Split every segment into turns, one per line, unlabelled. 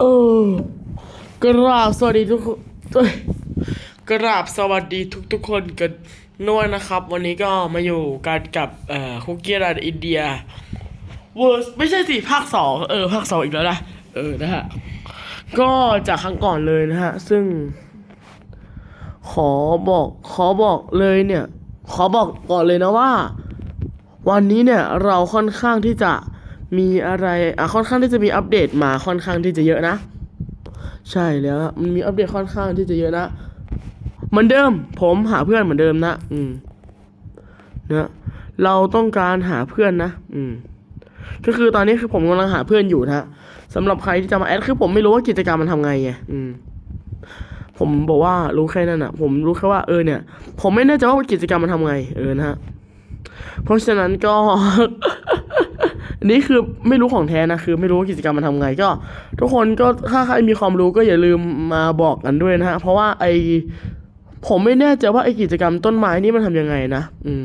เออกราบสวัสดีทุกคนกราบสวัสดีทุกทุกๆคนกันด้วยนะครับ วันนี้ก็มาอยู่กันกับเอ่อคุกกี้รันอินเดียเวอร์สไม่ใช่สิภาคสองเออภาคสองอีกแล้วนะเออนะฮะก็จากครั้งก่อนเลยนะฮะ ซึ่ง ขอบอกขอบอกเลยเนี่ย ขอบอกก่อนเลยนะว่า วันนี้เนี่ยเราค่อนข้างที่จะ มีอะไรอะค่อนข้างที่จะมีอัปเดตมาค่อนข้างที่จะเยอะนะ ใช่แล้วมันมีอัปเดตค่อนข้างที่จะเยอะนะเหมือนเดิม ผมหาเพื่อนเหมือนเดิมนะ อืมนะเราต้องการหาเพื่อนนะ อืม ก็คือตอนนี้คือผมกำลังหาเพื่อนอยู่นะสำหรับใครที่จะมาแอดคือผมไม่รู้ว่ากิจกรรมมันทำไงไงอืม ผมบอกว่ารู้แค่นั้นอะผมรู้แค่ว่าเออเนี่ย ผมไม่แน่ใจว่ากิจกรรมมันทำไง เออนะฮะเพราะฉะนั้นก็ อันนี้คือไม่รู้ของแท้นะคือ ไม่รู้ว่ากิจกรรมมันทำไงก็ ทุกคนก็ถ้าใครมีความรู้ก็อย่าลืมมาบอกกันด้วยนะฮะเพราะว่าไอผมไม่แน่ใจว่าไอกิจกรรมต้นไม้นี่มันทำยังไงนะอืม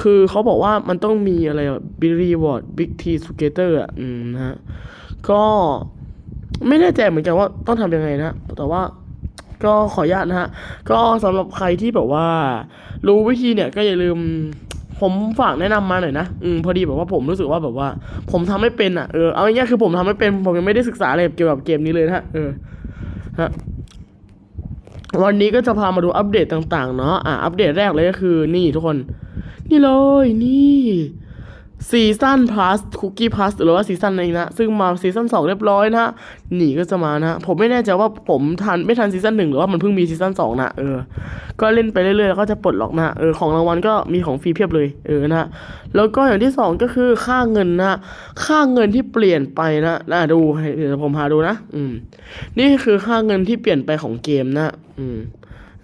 คือเขาบอกว่ามันต้องมีอะไรบิรีวอร์ดบิ๊กทีสเกเตอร์อะอืมนะฮะก็ไม่แน่ใจเหมือนกันว่าต้องทำยังไงนะ แต่ว่าก็ขออนุญาตนะฮะ ก็สำหรับใครที่แบบว่า รู้วิธีเนี่ยก็อย่าลืม ผมฝากแนะนำมาหน่อยนะอืมพอดีแบบว่าผมรู้สึกว่าแบบว่า ผมทำไม่เป็นอะเออเอาง่ายๆคือผมทำไม่เป็นผมยังไม่ได้ศึกษาอะไรเกี่ยวกับเกมนี้เลยนะฮะเออฮะวันนี้ก็จะพามาดูอัปเดตต่างๆเนาะอะอัปเดตแรกเลยก็คือนี่ทุกคน นี่เลยนี่ ซีซั่นพลัสคุกกี้พลัสหรือว่าซีซั่นอะไรนะ ซึ่งมาซีซั่นสองเรียบร้อยนะฮะนี่ก็จะมานะผมไม่แน่ใจว่าผมทันไม่ทันซีซั่นหนึ่งหรือว่ามันเพิ่งมีซีซั่นสองนะเออ ก็เล่นไปเรื่อยๆแล้วก็จะปลดล็อกนะเออของรางวัลก็มีของฟรีเพียบเลยเออนะแล้วก็อย่างที่สองก็คือค่าเงินนะค่าเงินที่เปลี่ยนไปนะน่าดูให้เดี๋ยวผมพาดูนะ อืม นี่คือค่าเงินที่เปลี่ยนไปของเกมนะ อืม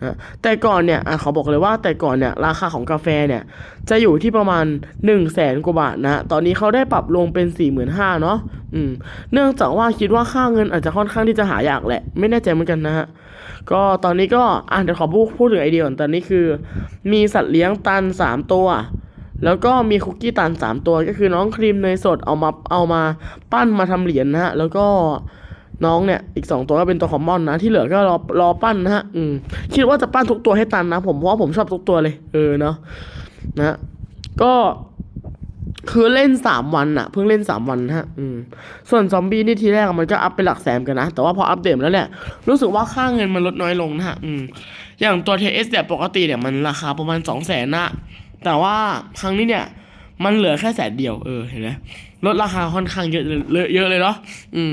นะแต่ก่อนเนี่ยอะขาบอกเลยว่าแต่ก่อนเนี่ยราคาของกาแฟเนี่ยจะอยู่ที่ประมาณ1นึ่งแสนกว่าบาทนะตอนนี้เขาได้ปรับลงเป็น4ี่หมื่นห้าเนาะอืมเนื่องจากว่าคิดว่าค่าเงินอาจจะค่อนข้างที่จะหายากแหละ ไม่แน่ใจเหมือนกันนะฮะก็ตอนนี้ก็อะเดี๋ยวขอพูดพูดถึงไอเดียก่อนตอนนี้คือ มีสัตว์เลี้ยงตัน 3 ตัวแล้วก็มีคุกกี้ตัน 3 ตัวก็คือน้องครีมเนยสดเอามาเอามาปั้นมาทำเหรียญนะฮะแล้วก็ น้องเนี่ยอีก 2 ตัวก็เป็นตัวคอมมอนนะที่เหลือก็รอรอปั้นนะฮะอืมคิดว่าจะปั้นทุกตัวให้ตันนะ ผมเพราะว่าผมชอบทุกตัวเลย เออเนาะนะก็คือเล่นสามวันอะเพิ่งเล่นสามวันนะฮะอืมส่วนซอมบี้นี่ทีแรกมันก็อัพเป็นหลักแสนกันนะ แต่ว่าพออัปเดตแล้วเนี่ยรู้สึกว่าค่าเงินมันลดน้อยลงนะฮะอืมอย่างตัว TS เนี่ยปกติเนี่ยมันราคาประมาณสองแสนนะแต่ว่าครั้งนี้เนี่ยมันเหลือแค่แสนเดียวเออเห็นไหมลดราคาค่อนข้างเยอะเยเยอะเลยเนาะอืม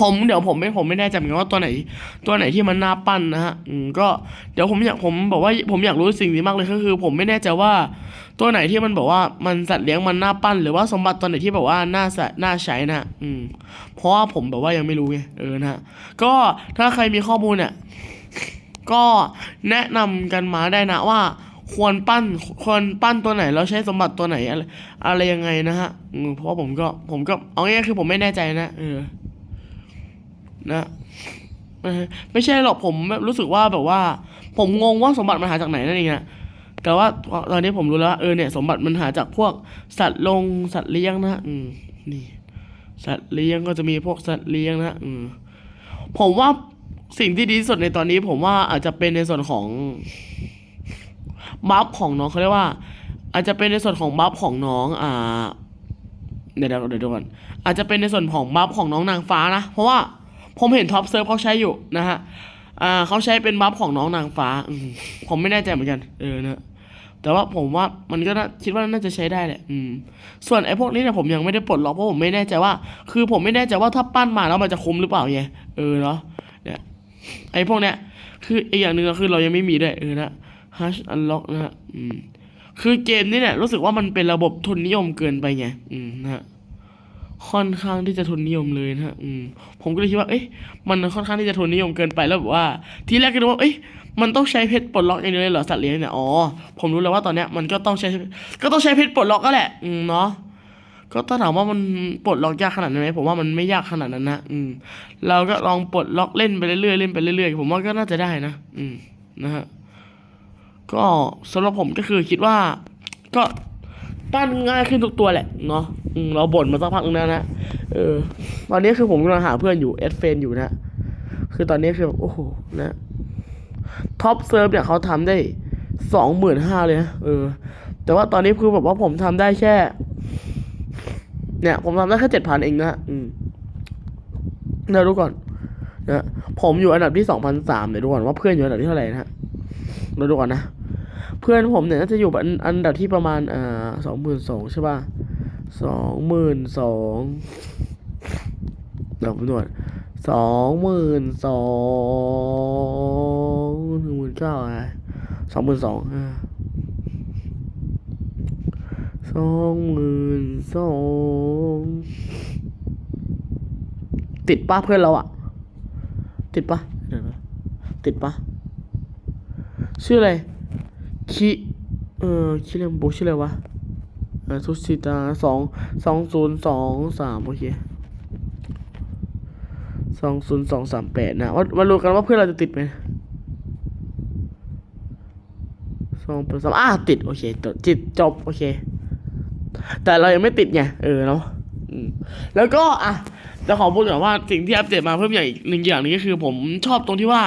ผมเดี๋ยวผมไม่ผมไม่แน่ใจเหมือนกันว่าตัวไหน ตัวไหนที่มันน่าปั้นนะฮะอืมก็เดี๋ยวผมอยากผมบอกว่าผมอยากรู้สิ่งนี้มากเลยก็คือ ผมไม่แน่ใจว่า ตัวไหนที่มันบอกว่ามันสัตว์เลี้ยงมันน่าปั้น หรือว่าสมบัติตัวไหนที่แบบว่าน่าสะน่าใช้นะอืมเพราะว่าผมแบบว่ายังไม่รู้ไงเออนะฮะก็ถ้าใครมีข้อมูลเนี่ยก็แนะนำกันมาได้นะว่า ควรปั้นควรปั้นตัวไหนแล้วใช้สมบัติตัวไหนอะไรอะไรยังไงนะฮะอืมเพราะผมก็ผมก็เอาง่ายคือผมไม่แน่ใจนะเออ นะไม่ใช่หรอกผมรู้สึกว่าแบบว่า ผมงงว่าสมบัติมันหาจากไหนนั่นเองอะแต่ว่าตอนนี้ผมรู้แล้วเออเนี่ยสมบัติมันหาจากพวกสัตว์ลงสัตว์เลี้ยงนะอืมนี่สัตว์เลี้ยงก็จะมีพวกสัตว์เลี้ยงนะอืมผมว่าสิ่งที่ดีที่สุดในตอนนี้ ผมว่าอาจจะเป็นในส่วนของบัฟของน้องเขาเรียกว่า อาจจะเป็นในส่วนของบัฟของน้องอ่าเดี๋ยวเดี๋ยวเดี๋ยวดูก่อนอาจจะเป็นในส่วนของบัฟของน้องนางฟ้านะ เพราะว่า ผมเห็นท็อปเซิร์ฟเขาใช้อยู่นะฮะอ่าเขาใช้เป็นบัฟของน้องนางฟ้าผมไม่แน่ใจเหมือนกัน เออนะแต่ว่าผมว่ามันก็น่าคิดว่าน่าจะใช้ได้แหละอืม ส่วนไอ้พวกนี้เนี่ยผมยังไม่ได้ปลดล็อกเพราะผมไม่แน่ใจว่า คือผมไม่แน่ใจว่าถ้าปั้นมาแล้วมันจะคุ้มหรือเปล่าไงเออเนาะเนี่ยไอ้พวกเนี้ยคืออีกอย่างหนึ่งก็คือเรายังไม่มีด้วยเออนะ hash unlock นะฮะอืมคือเกมนี้เนี่ยรู้สึกว่ามันเป็นระบบทุนนิยมเกินไปไงอืมนะฮะ ค่อนข้างที่จะทุนนิยมเลยนะฮะอืมผมก็เลยคิดว่า เอ๊ะมันค่อนข้างที่จะทุนนิยมเกินไปแล้วแบบว่า ทีแรกก็นึกว่า เอ๊ะมันต้องใช้เพชรปลดล็อกอย่างเดียวเลยเหรอสัตว์เลี้ยงเนี่ย อ๋อ ผมรู้แล้วว่าตอนเนี้ยมันก็ต้องใช้ ก็ต้องใช้เพชรปลดล็อกก็แหละ อืมเนาะ ก็ถ้าถามว่ามันปลดล็อกยากขนาดนั้นไหมผมว่ามันไม่ยากขนาดนั้นนะ อืม เราก็ลองปลดล็อกเล่นไปเรื่อยๆเล่นไปเรื่อยๆ ผมว่าก็น่าจะได้นะ อืม นะฮะ ก็สำหรับผมก็คือคิดว่า ก็ปั้นง่ายขึ้นทุกตัวแหละเนาะ เราบ่นมาสักพักนึงแล้วนะเออ ตอนนี้คือผมกำลังหาเพื่อนอยู่แอดเฟนอยู่นะ คือตอนนี้คือแบบโอ้โหนะท็อปเซิร์ฟเนี่ยเขาทำได้สองหมื่นห้าเลยนะเออ แต่ว่าตอนนี้คือแบบว่าผมทำได้แค่ เนี่ย ผมทำได้แค่เจ็ดพันเองนะอืมเดี๋ยวดูก่อนนะผมอยู่อันดับที่สองพันสามเดี๋ยวดูก่อนว่าเพื่อนอยู่อันดับที่เท่าไหร่นะฮะเดี๋ยวดูก่อนนะ เพื่อนผมเนี่ยน่าจะอยู่อันอันดับที่ประมาณอ่าสองหมื่นสองใช่ป่ะ สองหมื่นสองเดี๋ยวผมดูก่อนสองหมื่นสองหนึ่งหมื่นเก้าอะไรสองหมื่นสองสองหมื่นสองติดป้าเพื่อนเราอะติดปะเดี๋ยวนะติดปะชื่ออะไรคิเออคิเรมโบชื่ออะไรวะ ทุชิตาสองสองศูนย์สองสามโอเคสองศูนย์สองสามแปดนะว่ามาดูกันว่าเพื่อนเราจะติดไหมสองเป็นสามอะติดโอเคจบจิตจบโอเค แต่เรายังไม่ติดไงเออเนาะแล้วก็อะจะขอพูดก่อนว่าสิ่งที่อัปเดตมาเพิ่มอย่อีกหนึ่งอย่างนี้ก็คือ ผมชอบตรงที่ว่า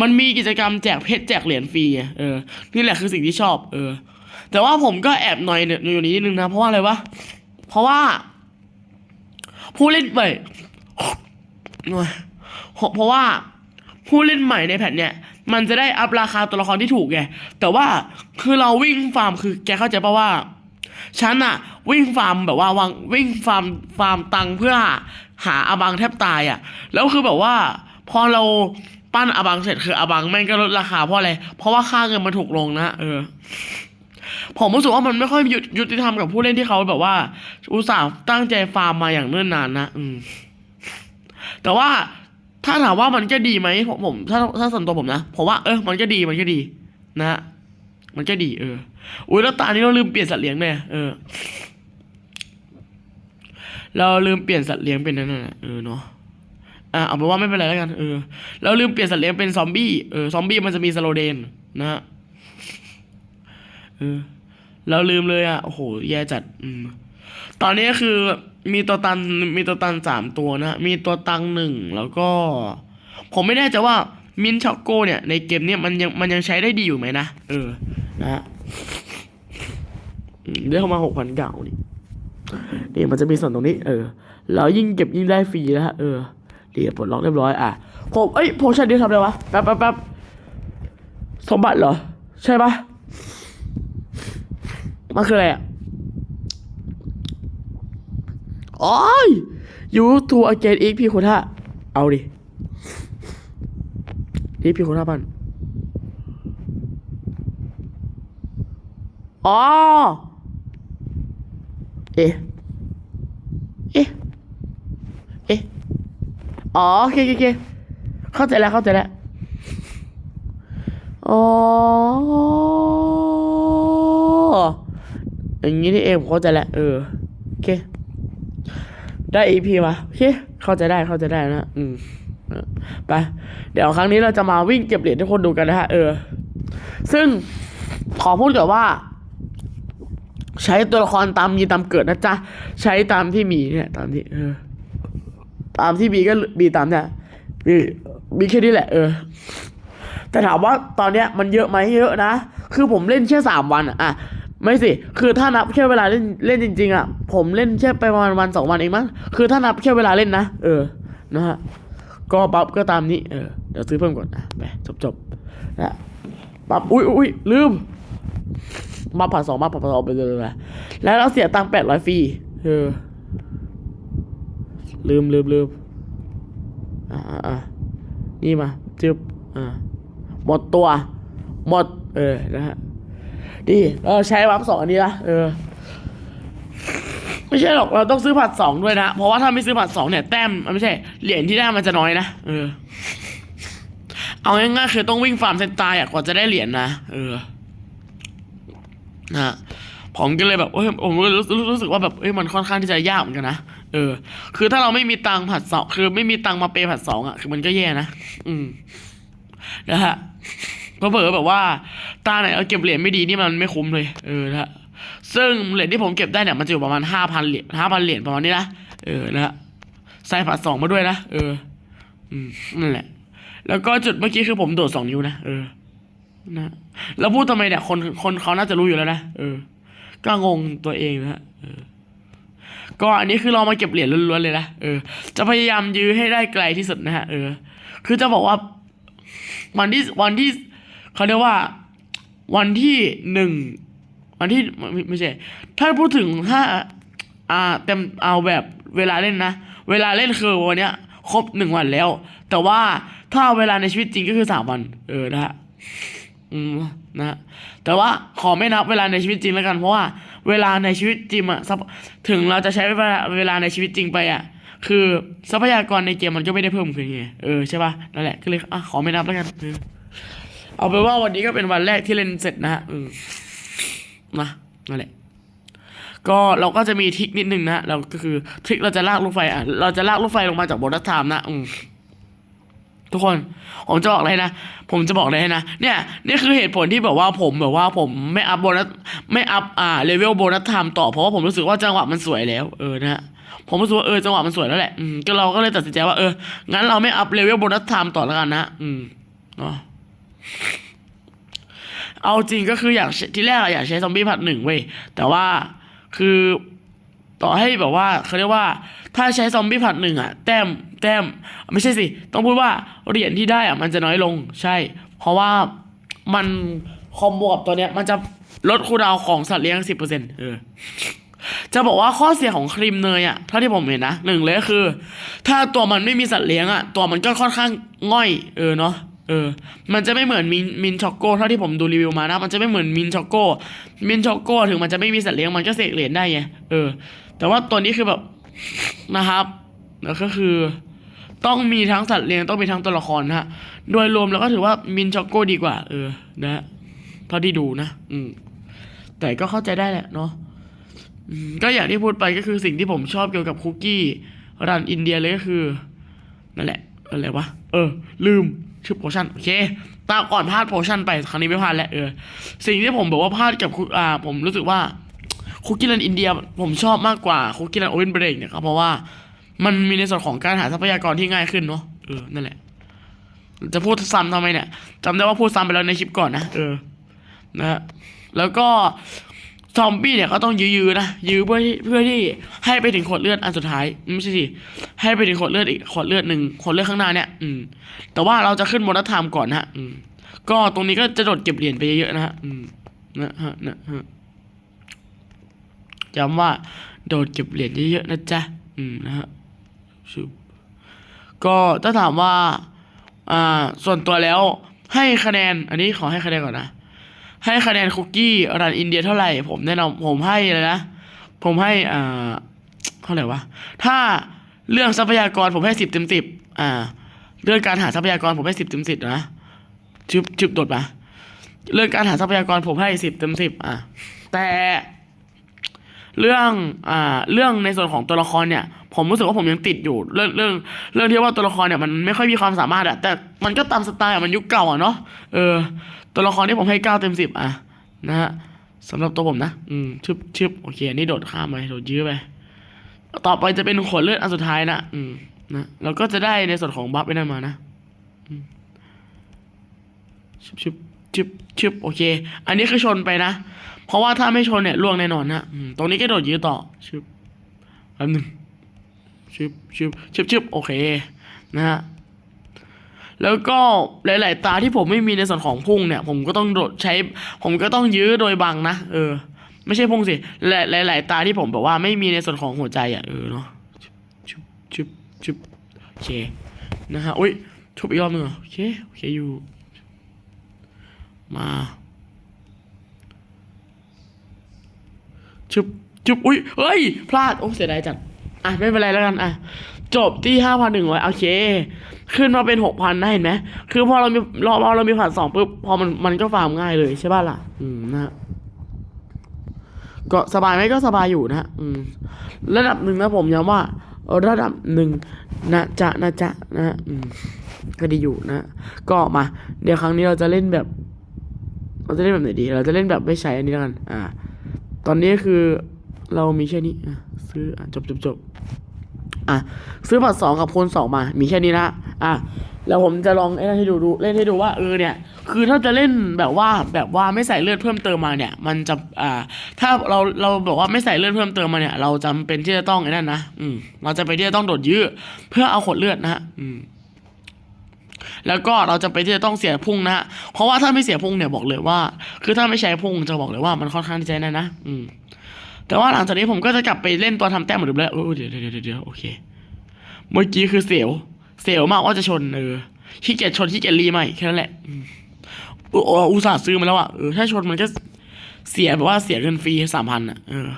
มันมีกิจกรรมแจกเพชรแจกเหรียญฟรีไงเออนี่แหละคือสิ่งที่ชอบ เออ แต่ว่าผมก็แอบหน่อยเนี่ยอยู่นิดนึงนะ เพราะว่าอะไรวะ เพราะว่า ผู้เล่นใหม่เพราะว่าผู้เล่นใหม่ในแพทเนี่ยมันจะได้อัพราคาตัวละครที่ถูกไง แต่ว่าคือเราวิ่งฟาร์มคือแกเข้าใจปะว่า ฉันอะวิ่งฟาร์มแบบว่าวางวิ่งฟาร์มฟาร์มตังเพื่อหาอาบังแทบตายอะแล้วคือแบบว่า พอเราปั้นอาบังเสร็จคืออาบังแม่งก็ลดราคาเพราะอะไร เพราะว่าค่าเงินมันถูกลงนะ เออ ผมรู้สึกว่ามันไม่ค่อยยุติธรรมกับผู้เล่นที่เขาแบบว่า อุตส่าห์ตั้งใจฟาร์มมาอย่างเนิ่นนานนะอืมแต่ว่าถ้าถามว่ามันก็ดีไหมผมผม ถ้าถ้าส่วนตัวผมนะผมว่าเออมันก็ดีมันก็ดีนะฮะมันก็ดี เอออุ้ยแล้วตานี้เราลืมเปลี่ยนสัตว์เลี้ยงเนี่ยเออเราลืมเปลี่ยนสัตว์เลี้ยงเป็นนั่นน่ะเออเนาะอะเอาเป็นว่าไม่เป็นไรแล้วกันเออเราลืมเปลี่ยนสัตว์เลี้ยงเป็นซอมบี้เออซอมบี้มันจะมีสโลเดนนะฮะเออ เราลืมเลยอะโอ้โหแย่จัดอืมตอนนี้คือมีตัวตันมีตัวตันสามตัวนะ มีตัวตังหนึ่งแล้วก็ ผมไม่แน่ใจว่ามินช็อกโกเนี่ย ในเกมเนี้ยมันยังมันยังใช้ได้ดีอยู่ไหมนะ เออ นะได้เข้ามาหกพันเก่านี่นี่มันจะมีส่วนตรงนี้ เออ แล้วยิ่งเก็บยิ่งได้ฟรีนะฮะเออเดี๋ยวปลดล็อกเรียบร้อยอะผมเอ้ยโพชั่นนี้ทำอะไรวะ แป๊บแป๊บแป๊บสมบัติเหรอ ใช่ปะ มันคืออะไรอะโอ้ยยูทูอเกนอีกพี่คุณท่าเอาดิอีกพี่คุณท่าปันอ๋อเอ๊ะเอ๊ะเอ๊ะอ๋อเคโอเคโอเคเข้าใจแล้วเข้าใจแล้วอ๋อ อย่างนี้นี่เองเข้าใจแล้วเออโอเค ได้ EP มาโอเคเข้าใจได้เข้าใจได้นะอืมเอไป เดี๋ยวครั้งนี้เราจะมาวิ่งเก็บเหรียญให้คนดูกันนะฮะเออ ซึ่งขอพูดก่อนว่า ใช้ตัวละครตามมีตามเกิดนะจ๊ะ ใช้ตามที่มีเนี่ย ตามที่เออ ตามที่มีก็มีตามเนี่ยมีมีแค่นี้แหละเออ แต่ถามว่าตอนเนี้ยมันเยอะไหมเยอะนะ คือผมเล่นแค่สามวันอะอะ ไม่สิ คือถ้านับแค่เวลาเล่นเล่นจริง ๆอะ ผมเล่นแค่ไปประมาณวันสองวันเองมั้ง คือถ้านับแค่เวลาเล่นนะ เออ นะฮะ ก็ปั๊บก็ตามนี้ เออ เดี๋ยวซื้อเพิ่มก่อนนะไปจบจบนะปั๊บอุ้ยอุ้ยลืมมาผ่านสองมาผ่านสองไปเลยนะแล้วเราเสียตังค์แปดร้อยฟรี เออ ลืมลืมลืมอ่าอ่าอ่านี่มาจึบอ่า หมดตัว หมด เออ นะฮะ ดีเราใช้วับสองอันนี้นะเออไม่ใช่หรอกเราต้องซื้อผัดสองด้วยนะ เพราะว่าถ้าไม่ซื้อผัดสองเนี่ยแต้มมันไม่ใช่เหรียญที่ได้มันจะน้อยนะเออ เอาง่ายๆคือต้องวิ่งฟาร์มเซนตายอะกว่าจะได้เหรียญนะเออนะผมก็เลยแบบเอ้ยผมก็รู้รู้รู้สึกว่าแบบเอ้ยมันค่อนข้างที่จะยากเหมือนกันนะเออ คือถ้าเราไม่มีตังผัดสองคือไม่มีตังมาเปย์ผัดสองอะคือมันก็แย่นะอืมนะฮะ เพอเผอแบบว่าตาไหนเอาเก็บเหรียญไม่ดีนี่มันไม่คุ้มเลยเออนะซึ่งเหรียญที่ผมเก็บได้เนี่ยมันจะอยู่ประมาณห้าพันเหรียญห้าพันเหรียญประมาณนี้นะเออนะใส่ผัดสองมาด้วยนะเอออืมนั่นแหละ แล้วก็จุดเมื่อกี้คือผมโดดสองนิ้วนะเออนะแล้วพูดทำไมเนี่ยคนคนเขาน่าจะรู้อยู่แล้วนะเออ ก็งงตัวเองนะฮะเออก็อันนี้คือเรามาเก็บเหรียญล้วนๆเลยนะเออจะพยายามยื้อให้ได้ไกลที่สุดนะฮะเออ คือจะบอกว่าวันที่วันที่ เขาเรียกว่าวันที่หนึ่งวันที่ไม่ใช่ ถ้าพูดถึงถ้าอ่าเต็มเอาแบบเวลาเล่นนะ เวลาเล่นคือวันเนี้ยครบหนึ่งวันแล้ว แต่ว่าถ้าเอาเวลาในชีวิตจริงก็คือสามวัน เออนะฮะอืมนะแต่ว่าขอไม่นับเวลาในชีวิตจริงแล้วกัน เพราะว่าเวลาในชีวิตจริงอะถึงเราจะใช้เวลาเวลาในชีวิตจริงไปอะคือทรัพยากรในเกมมันก็ไม่ได้เพิ่มขึ้นไงเออใช่ป่ะนั่นแหละก็เลยอะขอไม่นับแล้วกัน เอาเป็นว่าวันนี้ก็เป็นวันแรกที่เล่นเสร็จนะฮะอืมนะนั่นแหละก็เราก็จะมีทริคนิดนึงนะเราก็คือทริคเราจะลากลูกไฟอะเราจะลากลูกไฟลงมาจากบนรัฐธรรมนะอืมทุกคน ผมจะบอกเลยนะ ผมจะบอกเลยนะ เนี่ย นี่คือเหตุผลที่แบบว่าผมแบบว่าผมไม่อัพโบนัสไม่อัพอ่าเลเวลโบนัสไทม์ต่อเพราะว่าผมรู้สึกว่าจังหวะมันสวยแล้ว เออนะฮะผมรู้สึกว่าเออจังหวะมันสวยแล้วแหละ อืมก็เราก็เลยตัดสินใจว่าเอองั้นเราไม่อัพเลเวลโบนัสไทม์ต่อแล้วกันนะ อืมเนาะ เอาจริงก็คืออยากที่แรกอะอยากใช้ซอมบี้ผัดหนึ่งเว้ยแต่ว่าคือต่อให้แบบว่าเขาเรียกว่า ถ้าใช้ซอมบี้ผัดหนึ่งอะแต้มแต้มไม่ใช่สิ ต้องพูดว่าเหรียญที่ได้อะมันจะน้อยลงใช่ เพราะว่ามันคอมโบกับตัวเนี้ย มันจะลดคูดาวของสัตว์เลี้ยงสิบเปอร์เซ็นต์เออจะบอกว่าข้อเสียของครีมเนยอะเท่าที่ผมเห็นนะหนึ่งเลยคือ ถ้าตัวมันไม่มีสัตว์เลี้ยงอะตัวมันก็ค่อนข้างง่อยเออเนาะ เออ มันจะไม่เหมือนมินมินช็อกโกเท่าที่ผมดูรีวิวมานะ มันจะไม่เหมือนมินช็อกโกมินช็อกโกถึงมันจะไม่มีสัตว์เลี้ยงมันก็เสกเหรียญได้ไง เออ แต่ว่าตัวนี้คือแบบนะครับ แล้วก็คือ ต้องมีทั้งสัตว์เลี้ยงต้องมีทั้งตัวละครนะฮะ โดยรวมแล้วก็ถือว่ามินช็อกโกดีกว่า เออนะฮะเท่าที่ดูนะ อืม แต่ก็เข้าใจได้แหละเนาะอืมก็อย่างที่พูดไปก็คือสิ่งที่ผมชอบเกี่ยวกับคุกกี้รันอินเดียเลยก็คือนั่นแหละอะไรวะ เออ ลืม ชื่อโพชั่นโอเคตาก่อนพลาดโพชั่นไปครั้งนี้ไม่พลาดแล้วเออสิ่งที่ผมบอกว่าพลาดกับคุอ่าผมรู้สึกว่าคุกกี้รันอินเดียผมชอบมากกว่าคุกกี้รันโอเวนเบรกเนี่ยครับเพราะว่ามันมีในส่วนของการหาทรัพยากรที่ง่ายขึ้นเนาะเออนั่นแหละ จะพูดซ้ำทำไมเนี่ยจำได้ว่าพูดซ้ำไปแล้วในคลิปก่อนนะเออนะแล้วก็ ซอมบี้เนี่ยก็ต้องยื้อๆนะยื้อเพื่อที่เพื่อที่ให้ไปถึงขวดเลือดอันสุดท้ายไม่ใช่สิให้ไปถึงขวดเลือดอีกขวดเลือดหนึ่งขวดเลือดข้างหน้าเนี่ย อืม แต่ว่าเราจะขึ้นโบนัสไทม์ก่อนนะฮะอืม ก็ตรงนี้ก็จะโดดเก็บเหรียญไปเยอะๆนะฮะอืมนะฮะนะฮะย้ำว่าโดดเก็บเหรียญเยอะๆนะจ๊ะอืมนะฮะชุบก็ถ้าถามว่า อ่า ส่วนตัวแล้วให้คะแนน อันนี้ขอให้คะแนนก่อนนะ ให้คะแนนคุกกี้รันอินเดียเท่าไหร่ ผมแนะนำผมให้เลยนะ ผมให้อ่าเท่าไหร่วะ ถ้าเรื่องทรัพยากรผมให้สิบเต็มสิบอ่า เรื่องการหาทรัพยากรผมให้สิบเต็มสิบนะชึบชึบโดดมาเรื่องการหาทรัพยากรผมให้สิบเต็มสิบอะแต่เรื่องอ่าเรื่องในส่วนของตัวละครเนี่ย ผมรู้สึกว่าผมยังติดอยู่เรื่องเรื่องเรื่องที่ว่าตัวละครเนี่ยมันไม่ค่อยมีความสามารถอะแต่มันก็ตามสไตล์อะมันยุคเก่าอะเนาะเออ ตัวละครที่ผมให้เก้าเต็มสิบอะนะฮะสำหรับตัวผมนะ อืมชึบชึบโอเคอันนี้โดดข้ามไปโดดยื้อไปต่อไปจะเป็นขวดเลือดอันสุดท้ายนะอืมนะแล้วก็จะได้ในส่วนของบัฟไปนั่นมานะชึบชึบชึบชึบโอเค อันนี้คือชนไปนะ เพราะว่าถ้าไม่ชนเนี่ยล่วงแน่นอนนะตรงนี้ก็โดดยื้อต่อชึบแป๊บหนึ่ง ชึบชึบชึบชึบโอเคนะฮะแล้วก็หลาย ๆ ตาที่ผมไม่มีในส่วนของพุ่งเนี่ย ผมก็ต้องโดดใช้ ผมก็ต้องยื้อโดยบังนะเออ ไม่ใช่พุ่งสิหลายหลายๆตาที่ผมแบบว่าไม่มีในส่วนของหัวใจอะเออเนาะชุบชุบชุบโอเคนะฮะอุ้ยชุบอีกรอบหนึงเหรอโอเคโอเคอยู่ มาชุบชุบอุ้ยเฮ้ยพลาดโอ้เสียดายจัด อะไม่เป็นไรแล้วกันอะจบที่ห้าพันหนึ่งร้อยโอเค ขึ้นมาเป็นหกพันนะเห็นไหมคือพอเรามีรอพอเรามีผ่านสองปุ๊บพอมันมันก็ฟาร์มง่ายเลยใช่ป่ะล่ะ อืมนะฮะก็สบายไหมก็สบายอยู่นะฮะอืมระดับหนึ่งนะผมย้ำว่า ระดับหนึ่งนะจ๊ะนะจ๊ะนะฮะอืมก็ดีอยู่นะ ก็มา เดี๋ยวครั้งนี้เราจะเล่นแบบ เราจะเล่นแบบไหนดี เราจะเล่นแบบไม่ใช้อันนี้แล้วกัน อ่า ตอนนี้คือเรามีแค่นี้อะ ซื้ออะจบจบจบอะซื้อบัตรสองกับคูณสองมา มีแค่นี้นะอะแล้วผมจะลองเล่นให้ดูดูเล่นให้ดูว่าเออเนี่ย คือถ้าจะเล่นแบบว่าแบบว่าไม่ใส่เลือดเพิ่มเติมมาเนี่ย มันจะอ่า ถ้าเราเราบอกว่าไม่ใส่เลือดเพิ่มเติมมาเนี่ย เราจำเป็นที่จะต้องไอ้นั่นนะอืมเราจะไปที่จะต้องโดดยื้อเพื่อเอาขดเลือดนะฮะอืมแล้วก็เราจะไปที่จะต้องเสียพุ่งนะฮะเพราะว่าถ้าไม่เสียพุ่งเนี่ยบอกเลยว่า คือถ้าไม่ใช้พุ่งจะบอกเลยว่ามันค่อนข้างที่จะแน่นนะ อืม แต่ว่าหลังจากนี้ผมก็จะกลับไปเล่นตัวทำแต้มเหมือนเดิมแล้วเออเดี๋ยวเดี๋ยวเดี๋ยวโอเค เมื่อกี้คือเสียว เสียวมากว่าจะชนเออขี้เกียจชนขี้เกียจรีใหม่แค่นั้นแหละอืมอุอุตส่าห์ซื้อมาแล้วอะเออถ้าชนมันก็เสียแบบว่าเสียเงินฟรีสามพันอะเออ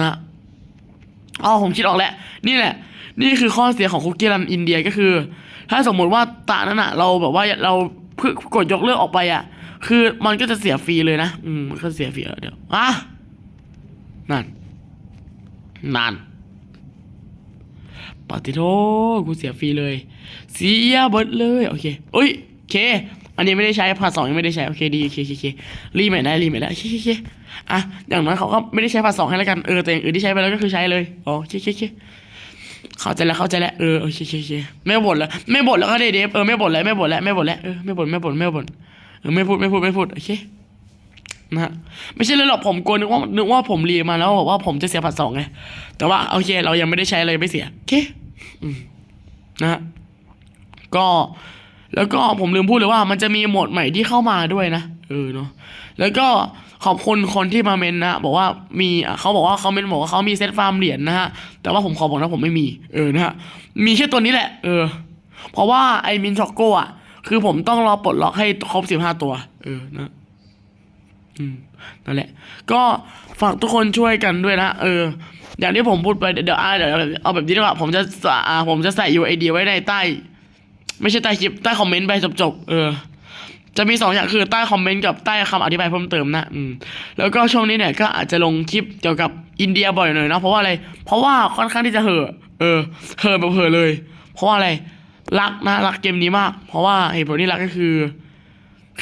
นะอ๋อผมคิดออกแล้วนี่แหละ นี่คือข้อเสียของคุกกี้รันอินเดียก็คือ ถ้าสมมติว่าตานั้นอะ เราแบบว่าเราเพิ่งกดยกเลิกออกไปอะ คือมันก็จะเสียฟรีเลยนะ อืมมันก็เสียฟรีเออเดี๋ยวอะ นั่นนั่นปาติโทกูเสียฟรีเลย เสียเบิดเลยโอเคเอ้ยโอเค อันนี้ไม่ได้ใช้พาสองยังไม่ได้ใช้โอเคดีโอเคโอเคโอเครีใหม่ได้รีใหม่ได้โอเคโอเคอเคอะอย่างน้อยเขาก็ไม่ได้ใช้พาสองให้แล้วกันเออแต่อย่างอื่นที่ใช้ไปแล้วก็คือใช้เลยอ๋อโอเคโอเคเคเข้าใจแล้วเข้าใจแล้วเออโอเคโอเคโอเคไม่บ่นแล้วไม่บ่นแล้วก็ได้เดฟเออไม่บ่นแล้วไม่บ่นแล้วไม่บ่นแล้วเออไม่บ่นไม่บ่นไม่บ่นเออไม่พูดไม่พูดไม่พูดโอเค นะฮะไม่ใช่เลยหรอกผมกลัวนึกว่านึกว่าผมรีมาแล้วบอกว่าผมจะเสียพาร์ทสองไงแต่ว่าโอเค เรายังไม่ได้ใช้เลยไม่เสียโอเคนะฮะก็แล้วก็ผมลืมพูดเลยว่ามันจะมีโหมดใหม่ที่เข้ามาด้วยนะเออเนาะแล้วก็ขอบคุณคนที่มาเมนนะบอกว่ามีเขาบอกว่าเขาเมนบอกว่าเขามีเซตฟาร์มเหรียญนะฮะแต่ว่าผมขอบอกนะผมไม่มีเออนะฮะมีแค่ตัวนี้แหละ เออ เพราะว่าไอ้มินช็อกโกอะคือผมต้องรอปลดล็อกให้ครบสิบห้าตัว เออนะ นั่นแหละ ก็ฝากทุกคนช่วยกันด้วยนะ เออ อย่างที่ผมพูดไป เดี๋ยวเดี๋ยวอ่าเดี๋ยวเอาแบบนี้ดีกว่า ผมจะสะอ่าผมจะใส่ UID ไว้ในใต้ ไม่ใช่ใต้คลิป ใต้คอมเมนต์ไปจบๆเออ จะมีสองอย่างคือใต้คอมเมนต์กับใต้คำอธิบายเพิ่มเติมนะ อืม แล้วก็ช่วงนี้เนี่ยก็อาจจะลงคลิปเกี่ยวกับอินเดียบ่อยหน่อยนะเพราะว่าอะไร เพราะว่าค่อนข้างที่จะเห่อ เออ เห่อแบบเห่อเลย เพราะว่าอะไร รักนะ รักเกมนี้มาก เพราะว่าเหตุผลที่รักก็คือ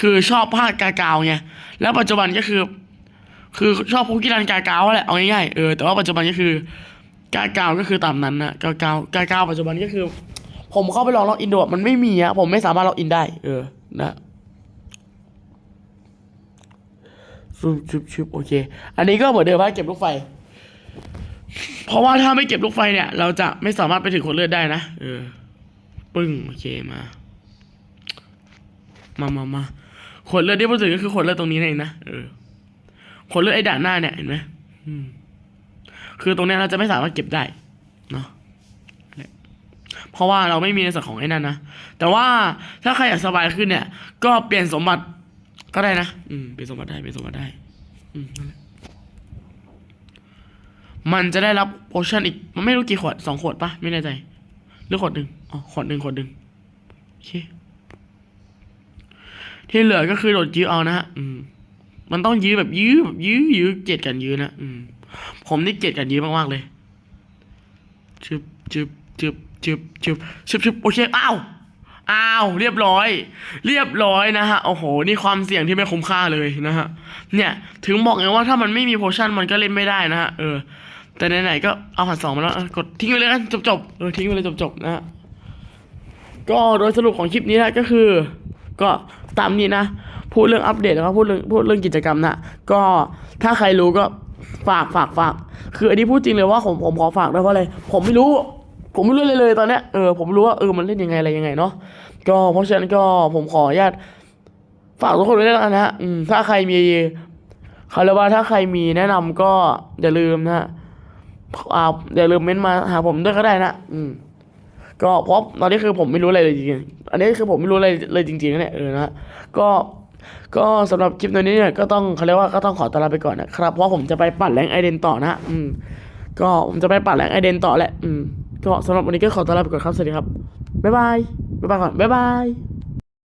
คือชอบภาคกากาวไงแล้วปัจจุบันก็คือ คือชอบคุกกี้รันกากาวแหละเอาง่ายๆเออแต่ว่าปัจจุบันก็คือกากาวก็คือตามนั้นนะกากาวกากาวปัจจุบันก็คือ ผมเข้าไปลองล็อกอินโดมันไม่มีอะผมไม่สามารถล็อกอินได้ เออนะชุบชุบชุบโอเค อันนี้ก็เหมือนเดิมว่าเก็บลูกไฟ เพราะว่าถ้าไม่เก็บลูกไฟเนี่ย เราจะไม่สามารถไปถึงคนเลือดได้นะเออ ปึ้ง โอเคมา มามามา ขวดเลือดที่พูดถึงก็คือขวดเลือดตรงนี้นั่นเองนะเออขนเลือดไอ้ด่านหน้าเนี่ยเห็นไหมอืมคือตรงนี้เราจะไม่สามารถเก็บได้เนาะเพราะว่าเราไม่มีในส่วนของไอ้นั่นนะแต่ว่าถ้าใครอยากสบายขึ้นเนี่ย ก็เปลี่ยนสมบัติก็ได้นะอืมเปลี่ยนสมบัติได้เปลี่ยนสมบัติได้ อืมนั่นแหละมันจะได้รับโอชั่นอีก มันไม่รู้กี่ขวดสองขวดปะไม่แน่ใจ หรือขวดหนึ่งอ๋อขวดหนึ่งขวดหนึ่งโอเค ที่เหลือก็คือโดดยื้อเอานะฮะอืม มันต้องยื้อแบบยื้อแบบยื้อยื้อเกลียดกันยื้อนะอืม ผมนี่เกลียดกันยื้อมากๆเลยชึบชึบชึบชึบชึบชึบชึบโอเคอ้าวอ้าว เรียบร้อย เรียบร้อยนะฮะโอ้โห นี่ความเสี่ยงที่ไม่คุ้มค่าเลยนะฮะเนี่ยถึงบอกไงว่าถ้ามันไม่มีโพชั่นมันก็เล่นไม่ได้นะฮะเออ แต่ไหนๆก็เอาผ่านสองมาแล้วเออกดทิ้งไปเลยกันจบๆเออทิ้งไปเลยจบๆนะฮะก็โดยสรุปของคลิปนี้นะก็คือ ก็ตามนี้นะ พูดเรื่องอัปเดตนะครับพูดเรื่องพูดเรื่องกิจกรรมนะก็ถ้าใครรู้ก็ฝากฝากฝาก คืออันนี้พูดจริงเลยว่าผมผมขอฝากด้วยเพราะอะไรผมไม่รู้ ผมไม่รู้เลยเลยตอนเนี้ยเออผมไม่รู้ว่าเออมันเล่นยังไงอะไรยังไงเนาะก็เพราะฉะนั้นก็ผมขออนุญาตฝากทุกคนไว้ด้วยนะฮะอืมถ้าใครมีเขาเรียกว่าถ้าใครมีแนะนำก็อย่าลืมนะฮะอ่าอย่าลืมเม้นต์มาหาผมด้วยก็ได้นะ อืม ก็เพราะตอนนี้คือผมไม่รู้อะไรเลยจริงๆอันนี้คือผมไม่รู้อะไรเลยจริงๆนะเนี่ยเออนะก็ก็สำหรับคลิปตัวนี้เนี่ยก็ต้องเขาเรียกว่าก็ต้องขอตลาไปก่อนนะครับเพราะผมจะไปปั่นแรงไอเดนต่อนะอืมก็ผมจะไปปั่นแรงไอเดนต่อแหละอืมก็สำหรับวันนี้ก็ขอตลาไปก่อนครับสวัสดีครับบ๊ายบายบ๊ายบายก่อนบ๊ายบาย